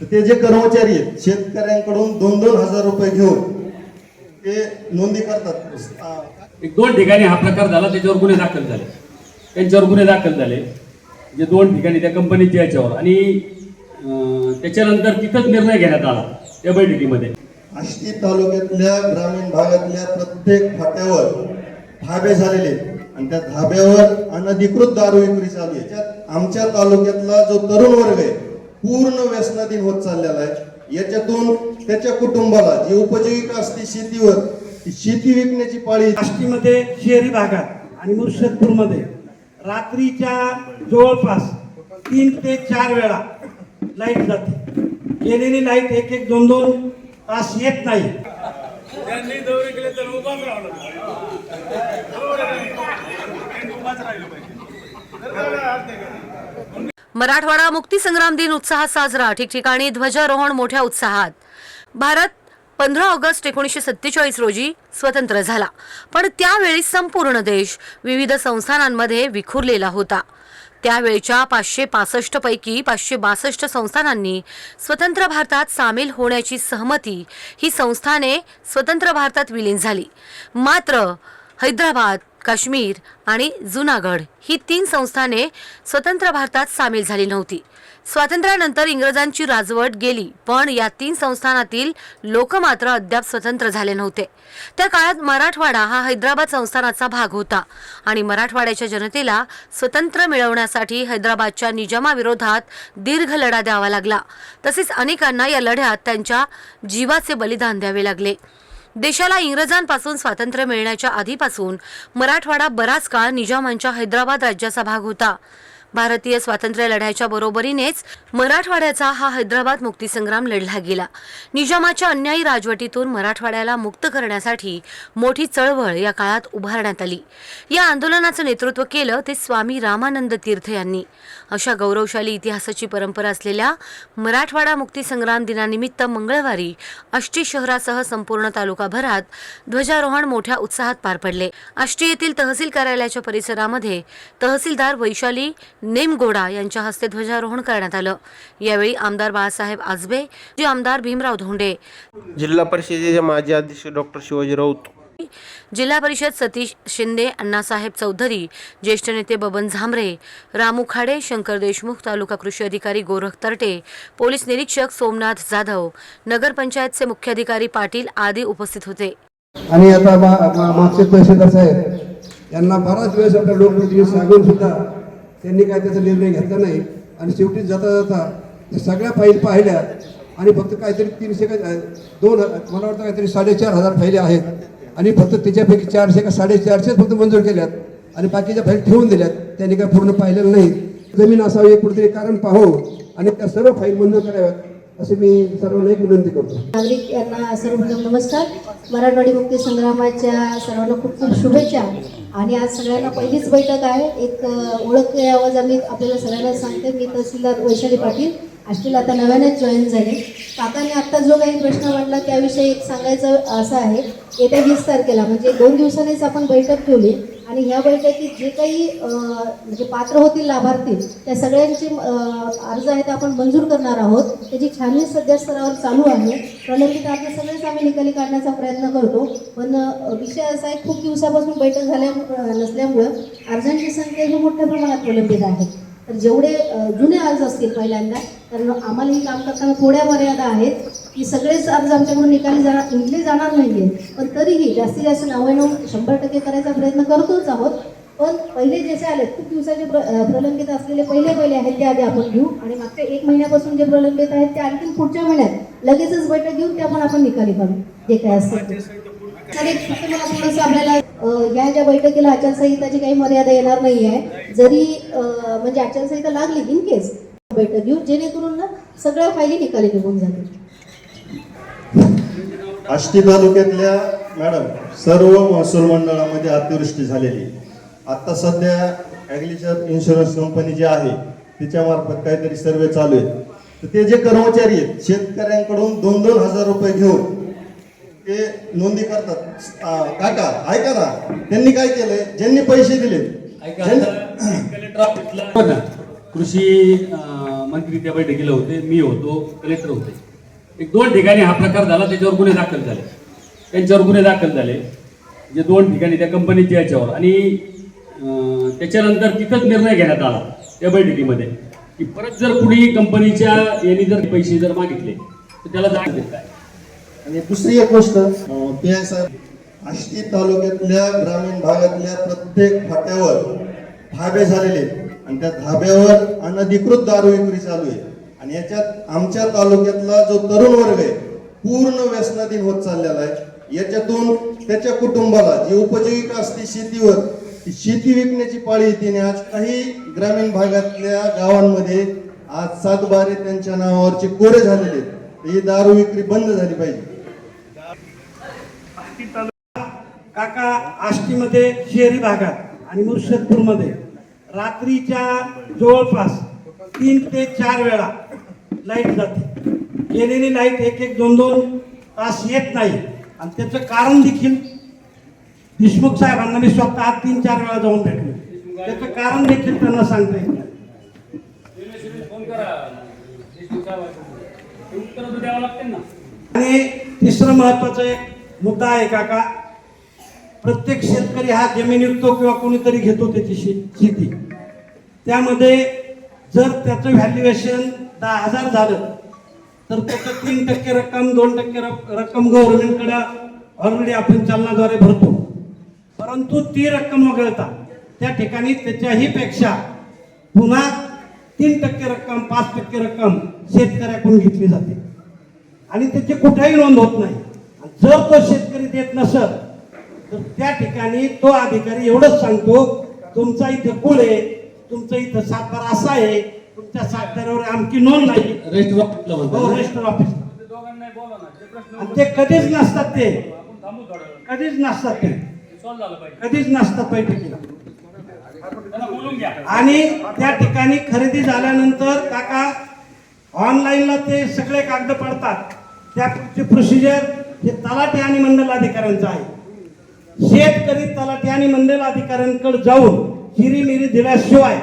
तर ते जे कर्मचारी आहेत शेतकऱ्यांकडून दोन दोन हजार रुपये घेऊन ते नोंदी करतात. एक दोन ठिकाणी हा प्रकार झाला त्याच्यावर गुन्हे दाखल झाले. त्यांच्यावर गुन्हे दाखल झाले. जे दोन ठिकाणी त्या कंपनीच्या याच्यावर. आणि त्याच्यानंतर तिथंच निर्णय घेण्यात आला त्या बैठकीमध्ये. आष्टी तालुक्यातल्या ग्रामीण भागातल्या प्रत्येक फाट्यावर धाबे झालेले आहेत. आणि त्या धाब्यावर अनधिकृत दारू विक्री चालू आहे. आमच्या तालुक्यातला जो तरुण वर्ग आहे पूर्ण व्यसनाधीन होत चाललेला आहे. याच्यातून त्याच्या कुटुंबाला जी उपजीविका असते शेतीवर ती शेती विकण्याची पाळी आष्टीमध्ये शहरी भागात आणि मुर्शदपूरमध्ये रात्रीच्या जवळपास तीन ते चार वेळा लाइट जाते. गेलेली लाइट एक एक दोन दोन तास येत नाही. मराठवाडा मुक्तीसंग्राम दिन उत्साहात साजरा. ठिकठिकाणी ध्वजारोहण मोठ्या उत्साहात. भारत पंधरा ऑगस्ट एकोणीसशे सत्तेचाळीस रोजी स्वतंत्र झाला. पण त्यावेळी संपूर्ण देश विविध संस्थानांमध्ये विखुरलेला होता. त्यावेळच्या पाचशे पासष्ट पैकी पाचशे बासष्ट संस्थानांनी स्वतंत्र भारतात सामील होण्याची सहमती ही संस्थाने स्वतंत्र भारतात विलीन झाली. मात्र हैदराबाद काश्मीर आणि जुनागड ही तीन संस्थाने स्वतंत्र भारतात सामील झाली नव्हती. स्वातंत्र्यानंतर इंग्रजांची राजवट गेली पण या तीन संस्थानातील लोक मात्र अद्याप स्वतंत्र झाले नव्हते. त्या काळात मराठवाडा हा हैदराबाद संस्थानाचा भाग होता आणि मराठवाड्याच्या जनतेला स्वतंत्र मिळवण्यासाठी हैदराबादच्या निजामाविरोधात दीर्घ लढा द्यावा लागला. तसेच अनेकांना या लढ्यात त्यांच्या जीवाचे बलिदान द्यावे लागले. देशाला इंग्रजांपासून स्वातंत्र्य मिळण्याच्या आधीपासून मराठवाडा बराच काळ निजामांच्या हैदराबाद राज्याचा भाग होता. भारतीय स्वातंत्र्य लढ्याच्या बरोबरीनेच मराठवाड्याचा हा हैदराबाद मुक्तीसंग्राम लढला गेला. निजामाच्या अन्यायी राजवटीतून मराठवाड्याला मुक्त करण्यासाठी मोठी चळवळ या काळात उभारण्यात आली. या आंदोलनाचं नेतृत्व केलं ते स्वामी रामानंद तीर्थ यांनी. अशा गौरवशाली इतिहासाची परंपरा असलेल्या मराठवाडा मुक्तीसंग्राम दिनानिमित्त मंगळवारी आष्टी शहरासह संपूर्ण तालुकाभरात ध्वजारोहण मोठ्या उत्साहात पार पडले. आष्टी येथील तहसील कार्यालयाच्या परिसरामध्ये तहसीलदार वैशाली नेमगोडा यांच्या हस्ते ध्वजारोहण करण्यात आलं. यावेळी आमदार बाळासाहेब आजबे जे आमदार भीमराव धोंडे. जिल्हा परिषदेचे माजी अध्यक्ष डॉक्टर शिवाजी राऊत. जिल्हा परिषद सतीश शिंदे अण्णासाहेब चौधरी ज्येष्ठ नेते बबन झांबरे रामू खाडे शंकर देशमुख तालुका कृषी अधिकारी गोरख तरटे पोलीस निरीक्षक सोमनाथ जाधव नगरपंचायतचे मुख्याधिकारी पाटील आदी उपस्थित होते. आणि आता मागचे तहसीलदार साहेब यांना बराच वेळेस आपल्या लोकप्रतिनिधी सांगून सुद्धा त्यांनी काय त्याचा निर्णय घेतला नाही. आणि शेवटी जाता जाता सगळ्या फाईल पाहिल्या आणि फक्त काहीतरी तीनशे का दोन मला वाटतं काहीतरी साडेचार हजार फाईली आहेत. आणि फक्त त्याच्यापैकी चारशे का साडेचारशेच फक्त मंजूर केल्यात. आणि बाकीच्या फाईल ठेवून दिल्यात. त्यांनी काय पूर्ण पाहिलेलं नाही. जमीन असावी कुठेतरी कारण पाहू आणि त्या सर्व फाईल मंजूर कराव्यात असे मी सर्वांना एक विनंती करतो. नागरिक यांना सर्व नमस्कार. मराठवाडी मुक्ती संग्रामाच्या सर्वांना खूप खूप शुभेच्छा. आणि आज सगळ्यांना पहिलीच बैठक आहे. एक अ, ओळख आवाज आम्ही आपल्याला सगळ्यांना सांगते मी तहसीलदार वैशाली पाटील. आष्टीला आता नव्यानेच जॉईन झाले. काकांनी आत्ता जो काही प्रश्न मांडला त्याविषयी एक सांगायचं असं आहे. येत्या वीस तारखेला म्हणजे दोन दिवसांनीच आपण बैठक ठेवली. आणि ह्या बैठकीत जे काही म्हणजे पात्र होतील लाभार्थी त्या सगळ्यांचे अर्ज आहेत आपण मंजूर करणार आहोत. त्याची छाननी सध्या स्तरावर चालू आहे. प्रलंबित अर्ज सगळेच आम्ही निकाली काढण्याचा प्रयत्न करतो. पण विषय असा आहे खूप दिवसापासून बैठक झाल्या नसल्यामुळं अर्जांची संख्या ही मोठ्या प्रमाणात प्रलंबित आहे. तर जेवढे जुने अर्ज असतील पहिल्यांदा कारण आम्हाला ही काम करताना थोड्या मर्यादा आहेत. की सगळेच अर्ज आमच्याकडून निकाली जाणार निघले जाणार नाहीये. पण तरीही जास्तीत जास्त नव्याण्णव शंभर टक्के करायचा प्रयत्न करतोच आहोत. पण पहिले जसे आले खूप दिवसाचे प्र प्रलंबित असलेले पहिले पहिले आहेत ते आधी आपण घेऊ. आणि मागच्या एक महिन्यापासून जे प्रलंबित आहेत ते आणखी पुढच्या महिन्यात लगेचच बैठक घेऊन त्या पण आपण निकाली काढू. जे काय असतं थोडंसं आपल्याला या ज्या बैठकीला आचारसंहिताची काही मर्यादा येणार नाही आहे जरी म्हणजे आचारसंहिता लागली इन केस बैठक घेऊ जेणेकरून ना सगळ्या फायली निकाली निघून जातील. आष्टी तालुक्यातल्या मॅडम सर्व महसूल मंडळामध्ये अतिवृष्टी झालेली. आहे. आता सध्या ॲग्लिचर इन्शुरन्स कंपनी जी आहे तिच्यामार्फत काहीतरी सर्वे चालू आहे तर ते जे कर्मचारी आहेत शेतकऱ्यांकडून दोन दोन हजार रुपये घेऊन ते नोंदी करतात. आ, काका ऐका ना त्यांनी काय केलंय? ज्यांनी पैसे दिले कलेक्टर कृषी मंत्री त्या बैठकीला होते मी होतो कलेक्टर होते. एक दोन ठिकाणी हा प्रकार झाला त्याच्यावर गुन्हे दाखल झाले. त्यांच्यावर गुन्हे दाखल झाले. जे दोन ठिकाणी त्या कंपनीच्या याच्यावर. आणि त्याच्यानंतर तिथंच निर्णय घेण्यात आला त्या बैठकीमध्ये की परत जर कुणी कंपनीच्या यांनी जर पैसे जर मागितले तर त्याला जाग देत आहे आणि दुसरी एक गोष्ट पी आय साहेब आष्टी तालुक्यातल्या ग्रामीण भागातल्या प्रत्येक फाट्यावर धाबे झालेले आणि त्या धाब्यावर अनधिकृत दारू विक्री चालू आहे. आणि याच्यात आमच्या तालुक्यातला जो तरुण वर्ग आहे पूर्ण व्यसनाधीन होत चाललेला आहे. याच्यातून त्याच्या कुटुंबाला जी उपजीविका असते शेतीवर ती शेती विकण्याची पाळी येते आज काही ग्रामीण भागातल्या गावांमध्ये आज सातबारे त्यांच्या नावावरचे कोरे झालेले आहेत. ही दारू विक्री बंद झाली पाहिजे. काका आष्टीमध्ये शहरी भागात आणि मुर्शदपूरमध्ये. रात्रीच्या जवळपास तीन ते चार वेळा लाइट जाते. गेलेली लाइट एक एक दोन दोन तास येत नाही. आणि त्याचं कारण देखील देशमुख साहेबांना मी स्वतः तीन चार वेळा जाऊन भेटलो. त्याचं कारण देखील त्यांना सांगता येत नाही. आणि तिसरं महत्वाचं एक मुद्दा आहे काका. प्रत्येक शेतकरी हा जमीन विकतो किंवा कोणीतरी घेतो त्याची शेती. त्यामध्ये जर त्याचं व्हॅल्युएशन दहा हजार झालं. तर त्याचं तीन टक्के रक्कम दोन टक्के रक्कम गव्हर्नमेंटकडे ऑलरेडी आपण चालनाद्वारे भरतो. परंतु ती रक्कम वगळता त्या ठिकाणी त्याच्याही पेक्षा पुन्हा तीन टक्के रक्कम पाच टक्के रक्कम शेतकऱ्याकडून घेतली जाते. आणि त्याची कुठेही नोंद होत नाही. आणि जर तो शेतकरी देत नसल तर त्या ठिकाणी तो अधिकारी एवढंच सांगतो तुमचा इथं कुळ आहे तुमचं इथं साखर असा आहे तुमच्या सातबाऱ्यावर आमची नोंद नाही. रजिस्टर ऑफिसला हो म्हणतो रजिस्टर ऑफिस दोघांना बोला ना ते प्रश्न आणि ते कधीच नसतात ते. आपण थांबू थोडं वेळ. कधीच नसतात ते. झालं पाहिजे. कधीच नसतात बैठकीला. त्यांना बोलून घ्या. आणि त्या ठिकाणी खरेदी झाल्यानंतर काका ऑनलाईनला ते सगळे कागद पडतात. त्याची प्रोसिजर हे तलाठी आणि मंडल अधिकाऱ्यांचं आहे. शेतकरी तलाठी आणि मंडल अधिकाऱ्यांकडे जाऊन हिरीमिरी दिल्याशिवाय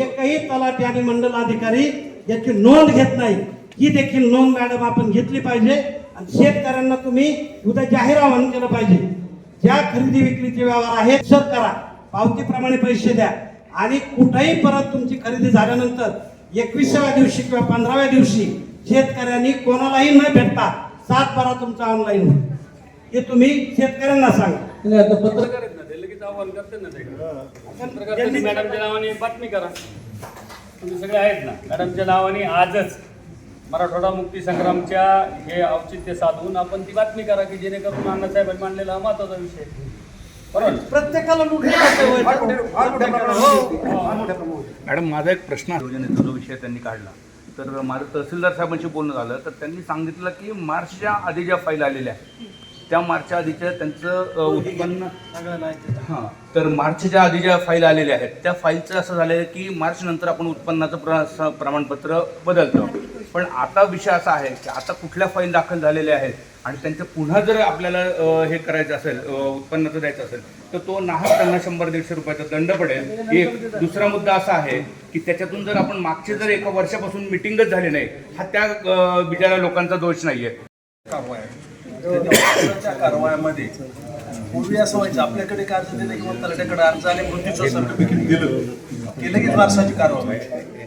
एकही तलाठी आणि मंडल अधिकारी याची नोंद घेत नाही. ही देखील नोंद मॅडम आपण घेतली पाहिजे. आणि शेतकऱ्यांना तुम्ही उद्या जाहीर आवाहन केलं पाहिजे. ज्या खरेदी विक्रीचे व्यवहार आहेत सत करा. पावतीप्रमाणे पैसे द्या. आणि कुठेही परत तुमची खरेदी झाल्यानंतर एकविसाव्या दिवशी किंवा पंधराव्या दिवशी शेतकऱ्यांनी कोणालाही न भेटता सात बारा तुमचा ऑनलाईन हे तुम्ही शेतकऱ्यांना सांगा. पत्रकार आव्हान करते ना ते. पत्रकार तुम्ही मॅडमच्या नावाने बातमी करा. तुम्ही सगळे आहेत ना? मॅडमच्या नावाने आजच मराठवाडा मुक्ती संग्रामच्या हे औचित्य साधून आपण ती बातमी करा की जेणेकरून अण्णासाहेबांनी मांडलेला हा महत्त्वाचा विषय. बरोबर? प्रत्येकाला जातं हो. मॅडम माझा एक प्रश्न आहे. योजनेचा जो विषय त्यांनी काढला तर माझं तहसीलदार साहेबांशी बोलणं झालं तर त्यांनी सांगितलं की मार्चच्या आधी ज्या फाईल आलेल्या आहेत त्या मार्चच्या आधीच्या त्यांचं अ, उत्पन्न हां तर मार्चच्या आधी ज्या फाईल आलेल्या आहेत त्या फाईलचं असं झालं आहे की मार्च नंतर आपण उत्पन्नाचं प्र प्रमाणपत्र बदलतो. पण आता विषय असा आहे की आता कुठल्या फाईल दाखल झालेल्या आहेत आणि त्यांचं पुन्हा जर आपल्याला हे करायचं असेल उत्पन्नाचं द्यायचं असेल तर तो नाहक त्यांना शंभर दीडशे रुपयाचा दंड पडेल. एक दुसरा मुद्दा असा आहे की त्याच्यातून जर आपण मागचे जर एका वर्षापासून मिटिंगच झाली नाही हा त्या बिचाऱ्या लोकांचा दोष नाही आहे कारवायामध्ये. पूर्वी असं व्हायचं आपल्याकडे अर्ज दिला किंवा तलाट्याकडे अर्ज आणि मृत्यूचं सर्टिफिकेट दिलं? की लगेच वारसाची कारवाई.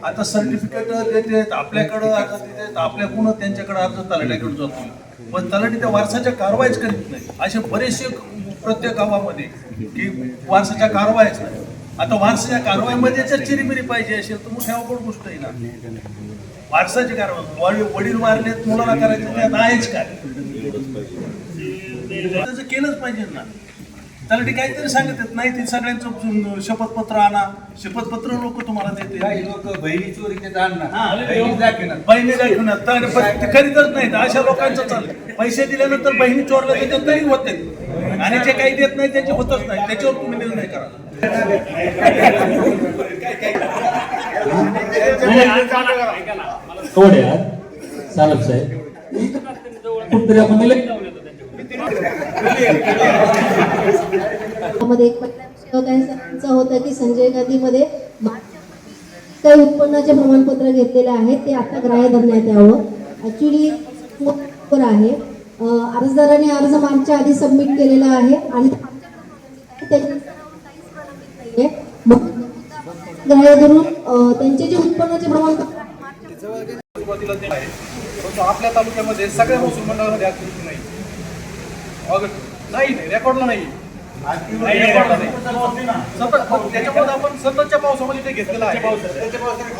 आता सर्टिफिकेट देते आपल्याकडं अर्ज देते आपल्याकडून त्यांच्याकडे अर्ज तलाट्याकडे जातो. पण तलाठी त्या वारसाच्या कारवाईच करीत नाही. असे बरेचसे प्रत्येक गावामध्ये की वारसाच्या कारवाईच नाही. आता वारसाच्या कारवाईमध्ये जर चिरीमिरी पाहिजे असेल तर मोठ्या अवघड गोष्ट आहे ना. वारसाची कारवाई वडील- वारलेत मुलाला करायचं त्यात आहेच काय? त्याचं केलंच पाहिजे ना. त्याला ते काहीतरी सांगत येत नाही ते सगळ्यांचं शपथपत्र आणा. शपथपत्र लोक तुम्हाला देते काही लोक बहिणी चोरी बहिणी दाखवणार. तर करीतच नाहीत. अशा लोकांचं चाललं पैसे दिल्यानंतर बहिणी चोरल्या त्याच्यात तरी होते. आणि जे काही देत नाही त्याचे होतच नाही. त्याच्यावर तुम्ही निर्णय करा. मला थोड्यात सालप साहेब. कुठतरी आपण मध्ये एक पहिला होता सरांचा होता की संजय गांधी मध्ये काही उत्पन्नाचे प्रमाणपत्र घेतलेले आहे ते आता ग्राह्य धरण्यात यावं. ऍक्च्युली आहे. अर्जदाराने अर्ज मार्चच्या आधी सबमिट केलेला आहे आणि ग्राह्य धरून त्यांचे जे उत्पन्नाचे प्रमाणपत्र सुरुवातीला ते आहे. परंतु आपल्या तालुक्यामध्ये सगळ्या महसूल मंडळामध्ये ऍक्टिव्हिटी नाही. ऑगस्ट नाही नाही रेकॉर्डला नाही. त्याच्यामध्ये आपण सततच्या पावसामध्ये ते घेतलेलं आहे.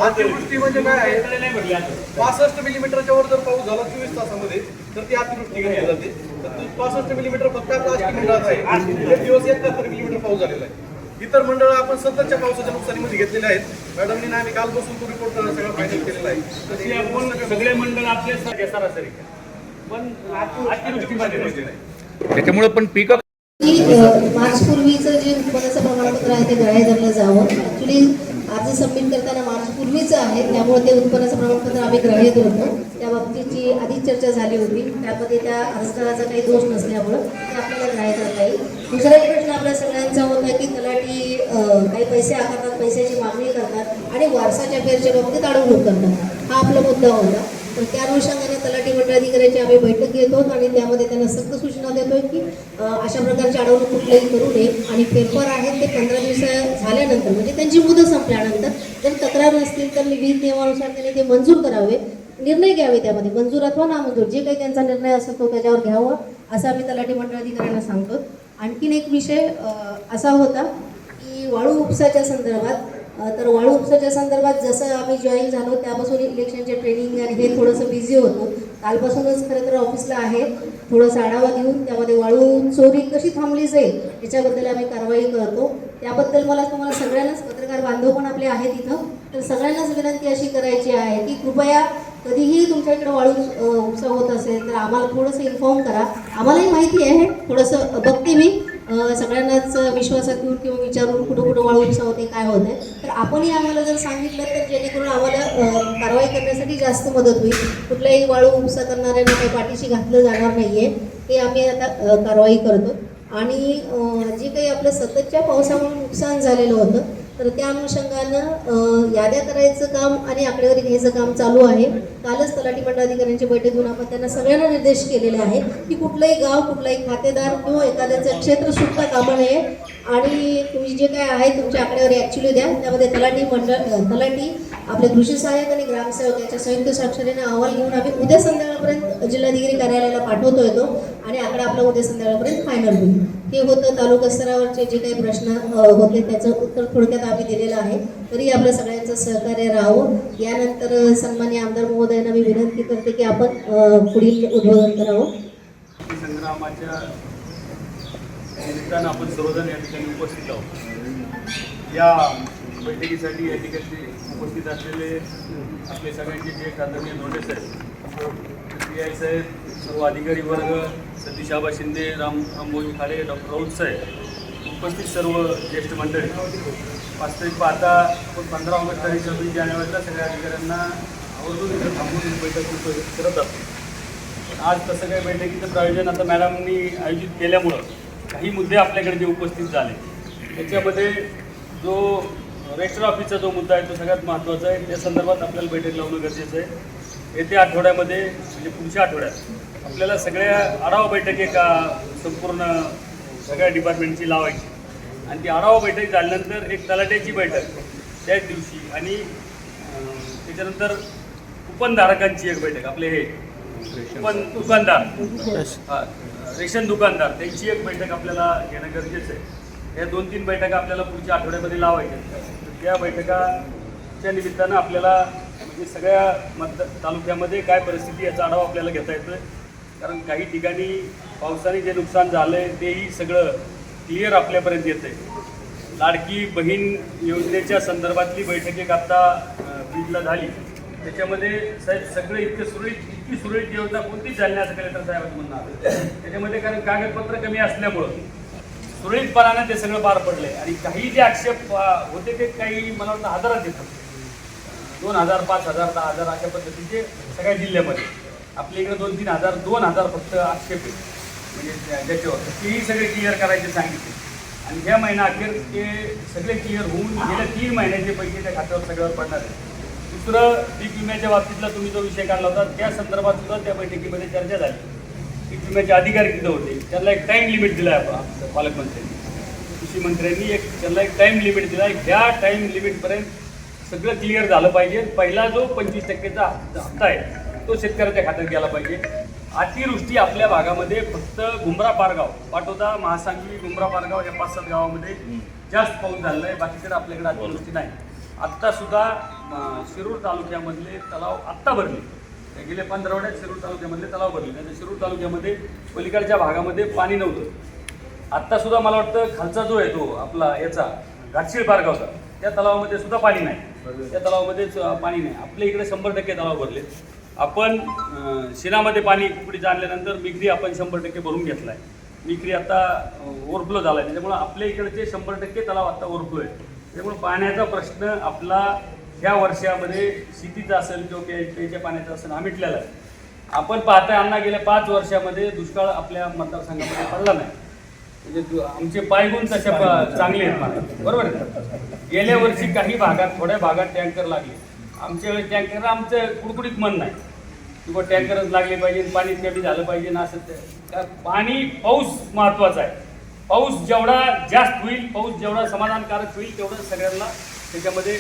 अतिवृष्टी म्हणजे काय आहे? पासष्ट मिलीमीटरच्या वर जर पाऊस झाला चोवीस तासामध्ये तर ती अतिवृष्टी घेतली जाते. तर पासष्ट मिलीमीटर फक्त आपला आष्टी मंडळात आहे. दिवस एकाहत्तर मिलीमीटर पाऊस झालेला आहे. इतर मंडळ आपण सततच्या पावसाच्या नुकसानीमध्ये घेतलेले आहेत. मॅडमनी ना आम्ही काल बसून तो रिपोर्ट सगळं फायनल केलेला आहे. तशी आपण सगळे मंडळ आपले सरासरी पण नाही. त्याच्यामुळे पण पीक मार्च पूर्वीचं जे उत्पन्नाचं प्रमाणपत्र आहे ते धरलं जावं. ॲक्च्युली अर्ज सबमिट करताना मार्च पूर्वीचं आहे त्यामुळे ते उत्पन्नाचं प्रमाणपत्र आम्ही ग्राह्य धरतो त्या बाबतीची आधीच चर्चा झाली होती. त्यामध्ये त्या अर्जदाराचा काही दोष नसल्यामुळं ते आपल्याला ग्राह्य धरता येईल. दुसरा एक प्रश्न आपल्या सगळ्यांचा होता की तलाठी काही पैसे आकारतात पैशाची मागणी करतात आणि वारसाच्या फेरच्या बाबतीत अडवणूक करतात. हा आपला मुद्दा होता. तर त्या अनुषंगाने तलाठी मंडळाधिकाऱ्याची आम्ही बैठक घेत आहोत आणि त्यामध्ये त्यांना सक्त सूचना देतोय की अशा प्रकारची अडवणूक कुठलंही करू नये. आणि पेपर आहेत ते पंधरा दिवस झाल्यानंतर म्हणजे त्यांची मुदत संपल्यानंतर जर तक्रार नसतील तर विविध नियमानुसार त्यांनी ते मंजूर करावे निर्णय घ्यावे त्यामध्ये. मंजूर अथवा नामंजूर जे काही त्यांचा निर्णय असेल तो त्याच्यावर घ्यावा असं आम्ही तलाठी मंडळाधिकाऱ्यांना सांगतो आणखीन एक विषय असा होता की वाळू उपसाच्या संदर्भात तर वाळू उपसाच्या संदर्भात जसं आम्ही जॉईन झालो त्यापासून इलेक्शनचे ट्रेनिंग आणि हे थोडंसं बिझी होतो. कालपासूनच खरं तर ऑफिसला आहे. थोडंसं आढावा घेऊन त्यामध्ये वाळू चोरी कशी थांबली जाईल याच्याबद्दल आम्ही कारवाई करतो. त्याबद्दल मला तुम्हाला सगळ्यांनाच पत्रकार बांधव पण आपले आहेत इथं. तर सगळ्यांनाच विनंती अशी करायची आहे की कृपया कधीही तुमच्या इकडे वाळू अ, उपसा होत असेल तर आम्हाला थोडंसं इन्फॉर्म करा. आम्हालाही माहिती आहे थोडंसं बघते मी. सगळ्यांनाच विश्वासात घेऊन किंवा विचारून कुठं कुठं वाळू उपसा होते काय होते तर आपणही आम्हाला जर सांगितलं तर जेणेकरून आम्हाला कारवाई करण्यासाठी जास्त मदत होईल. कुठल्याही वाळू उपसा करणाऱ्यांना काही पाठीशी घातलं जाणार नाही आहे हे आम्ही आता कारवाई करतो. आणि जे काही आपलं सततच्या पावसामुळे नुकसान झालेलं होतं तर त्या अनुषंगानं याद्या करायचं काम आणि आकडेवारी घ्यायचं काम चालू आहे. कालच तलाठी मंडळाधिकाऱ्यांची बैठक घेऊन आपण त्यांना सगळ्यांना निर्देश केलेले आहे की कुठलंही गाव कुठलाही खातेदार किंवा एखाद्याचं क्षेत्र सुद्धा कामा नये. आणि तुम्ही जे काय आहे तुमच्या आकडेवारी ॲक्च्युली द्या. त्यामध्ये तलाठी मंडळ तलाठी आपले कृषी सहाय्यक आणि ग्रामसेवक याच्या संयुक्त स्वाक्षरीने अहवाल घेऊन आम्ही उद्या संध्याकाळपर्यंत जिल्हाधिकारी कार्यालयाला पाठवतो तो. आणि आकडा आपला उद्या संध्याकाळपर्यंत फायनल होईल. हे होतं तालुका स्तरावरचे जे काही प्रश्न होते त्याचं उत्तर थोडक्यात आम्ही दिलेलं आहे. तरी आपल्या सगळ्यांचं सहकार्य राहावं. यानंतर सन्मान्य आमदार महोदयांना मी विनंती करते की आपण पुढील उद्बोधन करावं संग्रामाच्या निमित्तानं आपण सर्वजण या ठिकाणी उपस्थित आहोत. या बैठकीसाठी या ठिकाणी उपस्थित असलेले आपले सगळ्यांचे जे खासदार नोटीस आहेत पी आय साहेब सर्व अधिकारी वर्ग सतीश आबा शिंदे राम रामभोजी खाडे डॉक्टर राऊत साहेब उपस्थित सर्व ज्येष्ठ मंडळी. वास्तविक पाहता आपण पंधरा ऑगस्ट आणि सव्वीस जानेवारीला सगळ्या अधिकाऱ्यांना आवर्जून इथं थांबून बैठक करत असतो पण आज तसं काही बैठकीचं प्रयोजन आता मॅडमनी आयोजित केल्यामुळं काही मुद्दे आपल्याकडे जे उपस्थित झाले त्याच्यामध्ये जो रजिस्टर ऑफिसचा जो मुद्दा आहे तो सगळ्यात महत्त्वाचा आहे. त्या संदर्भात आपल्याला बैठक लावणं गरजेचं आहे. येत्या आठवड्यामध्ये म्हणजे पुढच्या आठवड्यात आपल्याला सगळ्या आढावा बैठक एका संपूर्ण सगळ्या डिपार्टमेंटची लावायची. आणि ती आढावा बैठक झाल्यानंतर एक तलाट्याची बैठक त्याच दिवशी आणि त्याच्यानंतर कुपनधारकांची एक बैठक आपले हे कुपन दुकानदार. हा, रेशन दुकानदार त्यांची एक बैठक आपल्याला घेणं गरजेचं आहे. या दोन तीन बैठका आपल्याला पुढच्या आठवड्यामध्ये लावायच्या त्या बैठकाच्या निमित्तानं आपल्याला हे सगळ्या मत तालुक्यामध्ये काय परिस्थिती याचा आढावा आपल्याला घेता येतो कारण काही ठिकाणी पावसाने जे नुकसान झालं आहे तेही सगळं क्लिअर आपल्यापर्यंत येतं आहे लाडकी बहीण योजनेच्या संदर्भातली बैठक एक आत्ता बीजला बीडला झाली. त्याच्यामध्ये साहेब सगळं इतकं सुरळीत इतकी सुरळीत योजना कोणतीच झाली नाही असं कलेक्टर साहेबांचं म्हणणं आलं त्याच्यामध्ये कारण कागदपत्र कमी असल्यामुळं सुरळीतपणानं ते सगळं पार पडले आणि काही जे आक्षेप होते ते काही मला वाटतं हजारात येतात. दोन हजार पाच हजार दहा हजार अशा पद्धतीचे सगळ्या जिल्ह्यामध्ये. आपल्या इकडे दोन तीन हजार दोन हजार फक्त आक्षेप आहे म्हणजे त्या- ज्याच्यावर तेही सगळे क्लिअर करायचे सांगितले. आणि ह्या महिना अखेर ते सगळे क्लिअर होऊन गेल्या तीन महिन्याचे पैसे त्या खात्यावर सगळ्यावर पडणार आहेत. दुसरं पीक विम्याच्या बाबतीतला तुम्ही जो विषय काढला होता त्या संदर्भात सुद्धा त्या बैठकीमध्ये चर्चा झाली. पीक विम्याचे अधिकारी तिथं होते. त्यांना एक टाईम लिमिट दिला आहे आपण पालकमंत्र्यांनी. कृषी मंत्र्यांनी एक त्यांना एक टाईम लिमिट दिला आहे. ह्या टाईम लिमिटपर्यंत सगळं क्लिअर झालं पाहिजे. पहिला जो पंचवीस टक्केचा हप्ता आहे तो शेतकऱ्याच्या खात्यात गेला पाहिजे. अतिवृष्टी आपल्या भागामध्ये फक्त गुमरा पारगाव पाटोदा महासांगवी गुमरा पारगाव या पाच सात गावामध्ये जास्त पाऊस झालेला आहे. बाकीकडे आपल्याकडे अतिवृष्टी नाही. आत्ता सुद्धा अं, शिरूर तालुक्यामधले तलाव आत्ता भरले. ते गेल्या पंधरवड्यात शिरूर तालुक्यामधले तलाव भरले. नाही शिरूर तालुक्यामध्ये पलीकडच्या भागामध्ये पाणी नव्हतं. आत्ता सुद्धा मला वाटतं खालचा जो आहे तो आपला याचा घाटशीळ पारगावचा त्या तलावामध्ये सुद्धा पाणी नाही. त्या तलावामध्ये स- पाणी नाही. आपल्या इकडे शंभर टक्के तलाव भरले. आपण अं, शिरामध्ये पाणी कुकडीचं आणल्यानंतर मिगरी आपण शंभर टक्के भरून घेतला आहे मिगरी आता ओव्हरफ्लो झाला आहे त्याच्यामुळं आपल्या इकडचे शंभर टक्के तलाव आता ओव्हरफ्लो आहे. त्यामुळे पाण्याचा प्रश्न आपला ह्या वर्षामध्ये शेतीचा असेल किंवा प्या- प्यायच्या पाण्याचा असेल हा मिटलेला आहे. आपण पाहताय अण्णा गेल्या पाच वर्षामध्ये दुष्काळ आपल्या मतदारसंघामध्ये पडला नाही. म्हणजे आमचे पायगुण तसे चांगले आहेत मला बरोबर? गेल्या वर्षी काही भागात थोड्या भागात टँकर लागले. आमच्या वेळेस टँकर आमचं कुडकुडीत मन नाही. किंवा टँकरच लागले पाहिजे पाणी कमी झालं पाहिजे ना असं ते पाणी पाऊस महत्त्वाचा आहे. पाऊस जेवढा जास्त होईल पाऊस जेवढा समाधानकारक होईल तेवढं सगळ्यांना त्याच्यामध्ये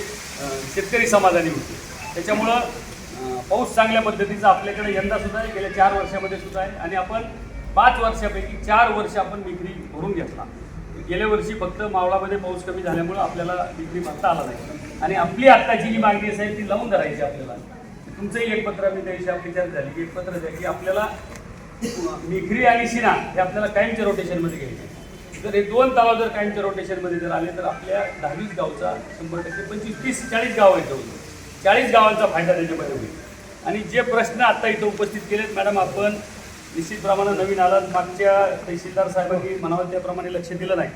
शेतकरी समाधानी होतील. त्याच्यामुळं पाऊस चांगल्या पद्धतीचा आपल्याकडे यंदा सुद्धा आहे गेल्या चार वर्षामध्ये सुद्धा आहे. आणि आपण पाच वर्षापैकी चार वर्ष आपण विक्री भरून घेतला. गेल्या वर्षी फक्त मावळामध्ये पाऊस कमी झाल्यामुळं आपल्याला विक्री भरता आला नाही. आणि आपली आत्ताची जी मागणी असेल ती लावून धरायची आपल्याला. तुमचंही एक पत्र मी द्यायची आपली चर्चा झाली एक पत्र द्या की आपल्याला मिघरी आणि शिना हे आपल्याला कायमच्या रोटेशनमध्ये घ्यायचे जर हे दोन तलाव जर कायमच्या रोटेशनमध्ये जर आले तर आपल्या दहावीस गावचा शंभर टक्के पंचवीस तीस चाळीस गाव आहेत जवळ चाळीस गावांचा फायदा त्याच्यामध्ये होईल. आणि जे प्रश्न आत्ता इथं उपस्थित केलेत मॅडम आपण निश्चितप्रमाणे नवीन आला. मागच्या तहसीलदार साहेबांनी म्हणावं त्याप्रमाणे लक्ष दिलं नाही.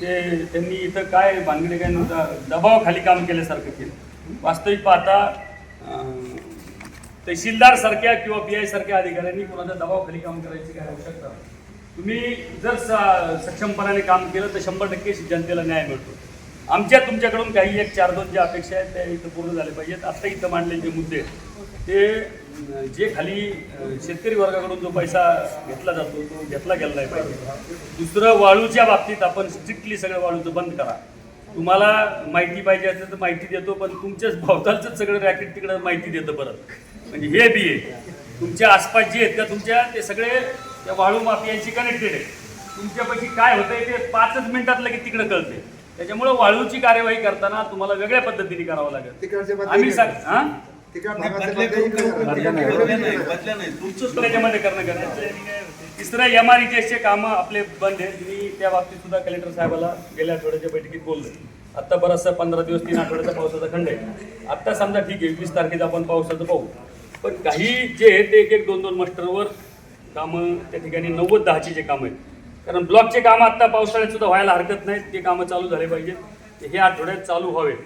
ते त्यांनी इथं काय भानगडे काय नव्हता दबावाखाली काम केल्यासारखं केलं. वास्तविक पाहता तहसीलदार सारख्या किंवा पी आय सारख्या अधिकाऱ्यांनी कोणाच्या दबावाखाली काम करायची काय आवश्यकता तुम्ही जर स- सक्षमपणाने काम केलं तर शंभर टक्के जनतेला न्याय मिळतो. आमच्या तुमच्याकडून काही एक चार दोन ज्या अपेक्षा आहेत त्या इथं पूर्ण झाल्या पाहिजेत. आत्ता इथं मांडलेले जे मुद्दे ते जे खाली शेतकरी वर्गाकडून जो पैसा घेतला जातो तो घेतला गेला नाही पाहिजे. दुसरं वाळूच्या बाबतीत आपण स्ट्रिक्टली सगळं वाळूचं बंद करा. तुम्हाला माहिती पाहिजे असेल तर माहिती देतो पण तुमच्याच भोवतालचं सगळं रॅकेट तिकडं माहिती देतं परत. म्हणजे हे बी आहे. तुमच्या आसपास जे आहेत का तुमच्या ते सगळे त्या वाळू माफियांशी कनेक्टेड आहे तुमच्यापैकी काय होतंय ते पाचच मिनिटात लगेच तिकडे कळते त्याच्यामुळे वाळूची कार्यवाही करताना तुम्हाला वेगळ्या पद्धतीने करावं लागेल. आम्ही सांग हा? तिसरं एम आर चे कामं आपले बंद आहेत. मी त्या बाबतीत सुद्धा कलेक्टर साहेबाला गेल्या आठवड्याच्या बैठकीत बोललो आता बराचसा पंधरा दिवस तीन आठवड्याचा पावसाचा खंड आहे. आता समजा ठीक आहे वीस तारखेचा आपण पावसाचं पाहू. पण काही जे आहे ते एक एक दोन दोन मास्टरवर कामं त्या ठिकाणी नव्वद दहाचे जे कामं आहेत. कारण ब्लॉकचे कामं आता पावसाळ्यात सुद्धा व्हायला हरकत नाहीत. ते कामं चालू झाले पाहिजेत. हे आठवड्यात चालू व्हावेत.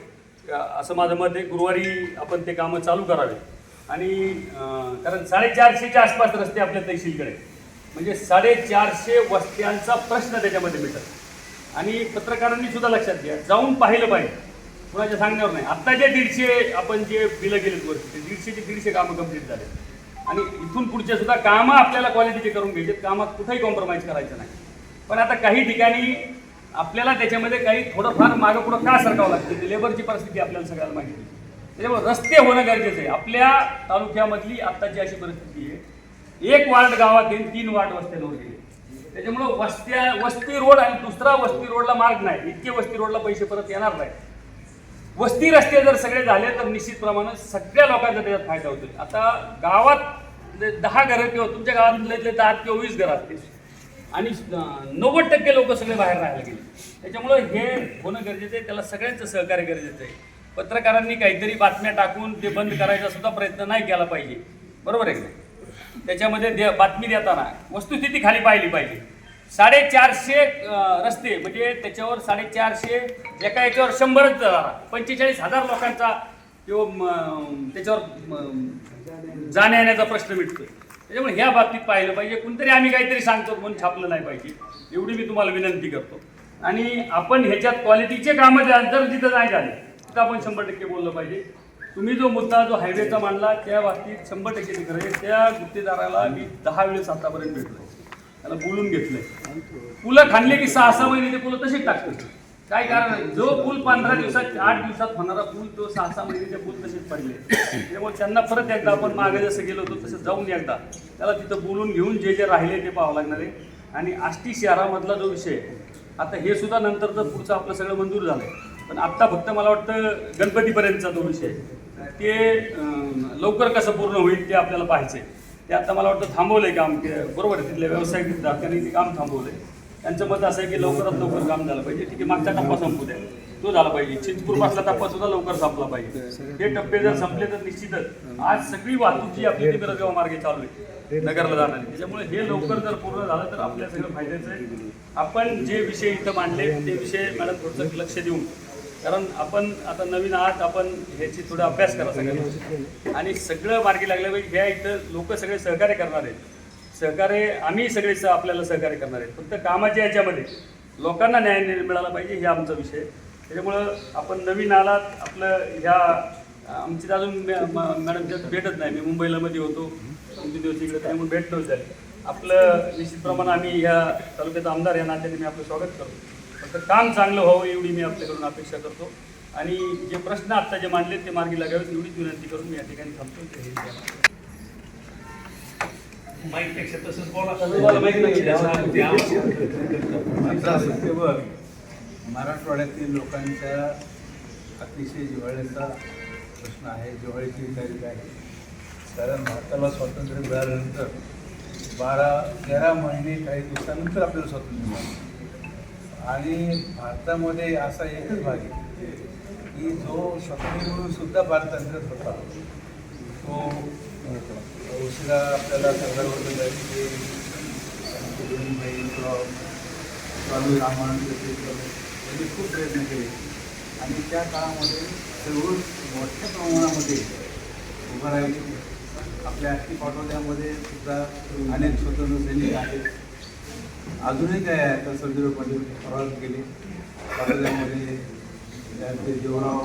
असं माझं मत आहे गुरुवारी आपण ते कामं चालू करावे. आणि कारण साडेचारशेच्या आसपास रस्ते आपल्या तहसीलकडे. म्हणजे साडेचारशे वस्त्यांचा प्रश्न त्याच्यामध्ये मिळतात आणि पत्रकारांनी सुद्धा लक्षात घ्या जाऊन पाहिलं पाहिजे. कुणाच्या सांगण्यावर नाही. आत्ता जे दीडशे आपण जे बिलं गेलेत वरती ते दीडशेचे दीडशे कामं कंप्लीट झाले आणि इथून पुढचे सुद्धा कामं आपल्याला क्वालिटीचे करून घ्यायचे कामात कुठेही कॉम्प्रोमाइज करायचं नाही. पण आता काही ठिकाणी आपल्याला त्याच्यामध्ये काही थोडंफार मागं पुढं का सरकावं लागतं? ते लेबरची परिस्थिती आपल्याला सगळ्याला माहिती आहे. त्याच्यामुळे रस्ते होणं गरजेचं आहे. आपल्या तालुक्यामधली आत्ताची अशी परिस्थिती आहे. एक वार्ड गावात येईल तीन वार्ड वस्त्यांवर गेले. त्याच्यामुळं वस्त्या वस्ती रोड आणि दुसरा वस्ती रोडला मार्ग नाही. इतके वस्ती रोडला पैसे परत येणार नाही वस्ती रस्ते जर सगळे झाले तर निश्चितप्रमाणे सगळ्या लोकांचा त्याच्यात फायदा होतो आता गावात जे दहा घरं किंवा तुमच्या गावातले दहा किंवा वीस घरं असतील. आणि नव्वद टक्के लोक सगळे बाहेर राहायला गेले. त्याच्यामुळं हे होणं गरजेचं आहे त्याला सगळ्यांचं सहकार्य गरजेचं आहे. पत्रकारांनी काहीतरी बातम्या टाकून ते बंद करायचा सुद्धा प्रयत्न नाही केला पाहिजे. बरोबर आहे का त्याच्यामध्ये दे बातमी देताना वस्तुस्थिती खाली पाहिली पाहिजे. साडेचारशे रस्ते म्हणजे त्याच्यावर साडेचारशे एका याच्यावर शंभरच पंचेचाळीस हजार लोकांचा किंवा त्याच्यावर जाण्या येण्याचा प्रश्न मिटतो त्याच्यामुळे ह्या बाबतीत पाहिलं पाहिजे. कोणतरी आम्ही काहीतरी सांगतो म्हणून छापलं नाही पाहिजे. एवढी मी तुम्हाला विनंती करतो. आणि आपण ह्याच्यात क्वालिटीचे कामं जर तिथं नाही झाले तिथं आपण शंभर टक्के बोललं पाहिजे. तुम्ही जो मुद्दा जो हायवेचा मांडला त्या बाबतीत शंभर टक्के ते आहे. त्या गुत्तेदाराला मी दहा वेळेस आतापर्यंत भेटलो त्याला बोलून घेतलं पुलं खाल्ले की सहा सहा महिने ते पुलं तशीच टाकतात. काय कारण? जो पूल पंधरा दिवसात आठ दिवसात होणारा पूल तो सहा सहा महिने ते पूल तसेच पडले. त्यामुळे त्यांना परत एकदा आपण मागे जसं गेलो होतो तसं जाऊन एकदा. त्याला तिथं बोलून घेऊन जे जे राहिले ते पाहावं लागणार आहे. आणि आष्टी शहरामधला जो विषय आहे, आता हे सुद्धा नंतर तर पुढचं आपलं सगळं मंजूर झालं पण आत्ता फक्त मला वाटतं गणपतीपर्यंतचा जो विषय ते लवकर कसं पूर्ण होईल ते आपल्याला पाहायचं आहे ते आता मला वाटतं थांबवलं आहे काम बरोबर आहे तिथल्या व्यावसायिक त्यांनी ते काम थांबवलं आहे त्यांचं मत असं आहे की लवकरात लवकर काम झालं पाहिजे. ठीक आहे मागचा टप्पा संपू द्या. तो झाला पाहिजे. चिंचपूर पासला टप्पा सुद्धा लवकर संपला पाहिजे. हे टप्पे जर संपले तर निश्चितच आज सगळी वाहतूक जी आपली ती मार्गे चालू आहे नगरला जाणारी त्याच्यामुळे हे लवकर जर पूर्ण झालं तर आपल्या सगळं फायद्याचं आहे. आपण जे विषय इथं मांडले ते विषय मॅडम थोडंसं लक्ष देऊन. कारण आपण आता नवीन आहात आपण ह्याची थोडा अभ्यास करा सगळ्यांना. आणि सगळं मार्गी लागल्या पाहिजे ह्या इथं लोक सगळे सहकार्य करणार आहेत. सहकार्य आम्ही सगळे स- आपल्याला सहकार्य करणार आहेत. फक्त कामाच्या याच्यामध्ये लोकांना न्याय मिळाला पाहिजे हे आमचा विषय आहे. त्याच्यामुळं आपण नवीन आलात आपलं ह्या आमची तर अजून मॅ- म- मॅडम त्यात भेटत नाही. मी मुंबईला मध्ये होतो दोन तीन दिवस इकडे त्यामुळे भेट नव्हती झाली. आपलं निश्चितप्रमाणे आम्ही ह्या तालुक्याचा आमदार या नात्याने मी आपलं स्वागत करतो. फक्त काम चांगलं व्हावं एवढी मी आपल्याकडून अपेक्षा करतो. आणि जे प्रश्न आत्ता जे मांडले ते मार्गी लागावेत एवढीच विनंती करून मी या ठिकाणी थांबतो. माईकपेक्षा तसंच बोला मराठवाड्यातील लोकांच्या अतिशय जिव्हाळ्याचा प्रश्न आहे जिव्हाळ्याची तारीख आहे? कारण भारताला स्वातंत्र्य मिळाल्यानंतर बारा तेरा महिने काही दिवसानंतर आपल्याला स्वातंत्र्य मिळालं. आणि भारतामध्ये असा एकच भाग आहे की जो स्वतंत्र म्हणून सुद्धा पारतंत्र्यात होता. तो उशिरा आपल्याला सरकारवर जायचे किंवा स्वामी रामानंद यांनी खूप प्रयत्न केले. आणि त्या काळामध्ये सर्व मोठ्या प्रमाणामध्ये उभं राहिले. आपल्या आष्टी पाठवल्यामध्ये सुद्धा अनेक स्वतंत्र सैनिक आहेत. अजूनही काय आहे? आता सर्जीराव पाटील प्रवास केले. पाठवल्यामध्ये ते देवराव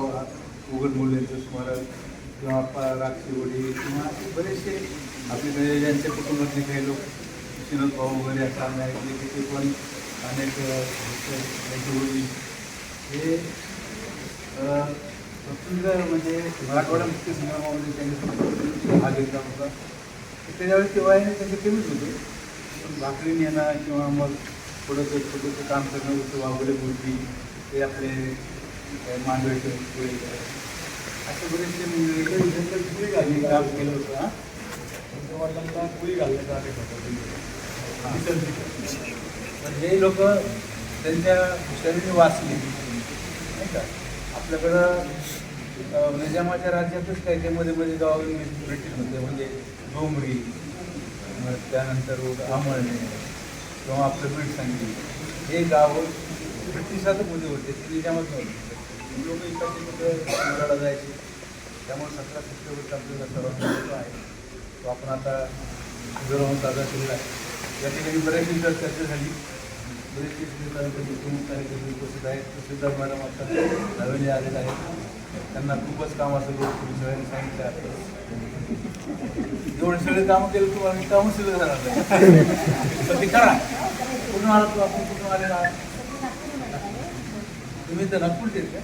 उघड मुलेंचं स्मारक किंवा पा राक्षीवडी किंवा बरेचसे आपले म्हणजे ज्यांच्या कुटुंबातले काही लोक शिरद भाऊ वगैरे असं आम्ही ऐकले की ते पण अनेक त्यांची वडील. हे स्वतंत्र म्हणजे मराठवाडा मुक्ती संग्रामामध्ये त्यांनी भाग घेतला होता. त्याच्यावेळी तेव्हा त्यांचे कमीच होते. पण भाकरी नेणं किंवा मग थोडंसं छोटंसं काम करणं होतं वाघोले मूर्ती ते आपले मांडवायचे मांडवाचे असे बरेचसे म्हणजे पुळी घालणे काम केलं होतं हां. त्यांच्या वडिलांना पुरी घालण्याचा आले होता. पण हे लोक त्यांच्या शरीर वाचले नाही का? आपल्याकडं अं, म्हणजे निजामाच्या राज्यातच काही काही मध्ये मध्ये गावाकडे ब्रिटिश होते म्हणजे डोंगरी मग त्यानंतर आमळणे किंवा आपलं बीड सांगली हे गाव ब्रिटिशातच मध्ये होते. ते निजामात नव्हते लोक इकडचे जायचे. त्यामुळे सतरा सप्टेंबरचा आपल्याला सर्वांना महत्त्व आहे. तो आपण आता गौरव साजरा केलेला आहे. या ठिकाणी बऱ्याचशी चर्चा झाली. बरेचसे तालुक्याचे प्रमुख कार्यकर्ते उपस्थित आहेत. सुद्धा मॅडम आता नवीन आलेले आहेत. त्यांना खूपच काम असं तुम्ही सगळ्यांनी सांगितलं आता एवढे सगळे कामं केलं तुम्हाला मी कामं सगळं झालं. पण ते करा. कुठून आला तू आपण कुठून आलेला आहात? तुम्ही तर का?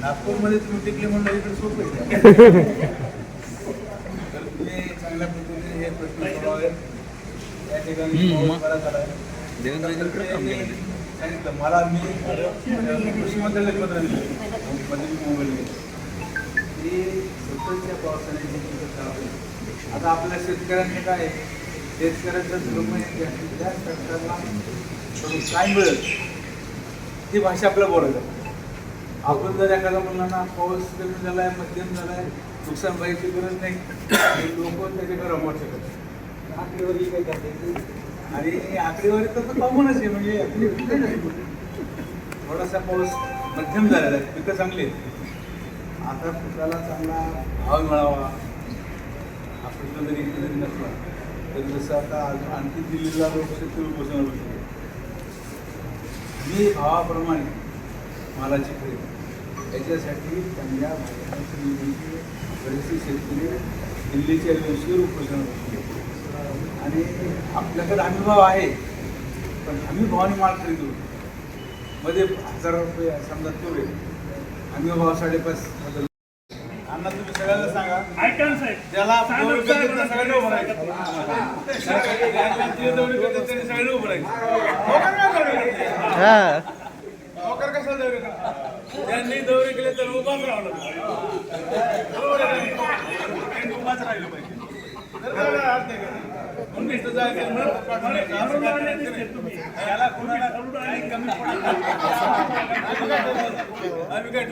नागपूरमध्ये तुम्ही टिकले म्हणलं इकडे सोपं आहे? तर तुम्ही चांगल्या पद्धतीने हे प्रश्न सोडवावे. या ठिकाणी सांगितलं मला मी कृषी मंत्र्याला पत्र दिलं. मोबाईल पावसाने झाली. आता आपल्या शेतकऱ्यांनी काय आहे? शेतकऱ्याचं त्या सरकारला काय मिळेल? ती भाषा आपल्याला बोलायला आपण जर एखादा मुलांना पाऊस कमी झाला आहे मध्यम झाला आहे नुकसान व्हायची गरज नाही लोक त्याच्याकडे रमवू शकत आकडेवारी काय करते आणि आकडेवारी तर कॉमनच आहे म्हणजे आपली नाही. थोडासा पाऊस मध्यम झालेला आहे पिकं चांगली आहेत. आता पिकाला चांगला भाव मिळावा. आपण प्रश्न जरी जरी नसला जसं आता आणखी दिल्लीला लोक शेतकरी मी भावाप्रमाणे मालाची खरेदी. याच्यासाठी त्यांच्या महाराष्ट्र बरेचसे शेतकरी दिल्लीच्या वेळेसवर उपोषण आणि आपल्याकडे हमीभाव आहे पण हमीभावाने माल खरेदी होतो मध्ये हजार रुपये समजा तेवढे. हमीभाव साडेपाच हजार. अण्णा तुम्ही सगळ्यांना सांगा. ज्याला सगळ्यांनी उभं राहायचं. करतात त्यांनी सगळ्यांनी उभं राहायचं. नोकर दौड केले तर उभाच राहिलं बरोबर उभाच राहिलं पाहिजे. त्याला कोणाला कमी. आम्ही काय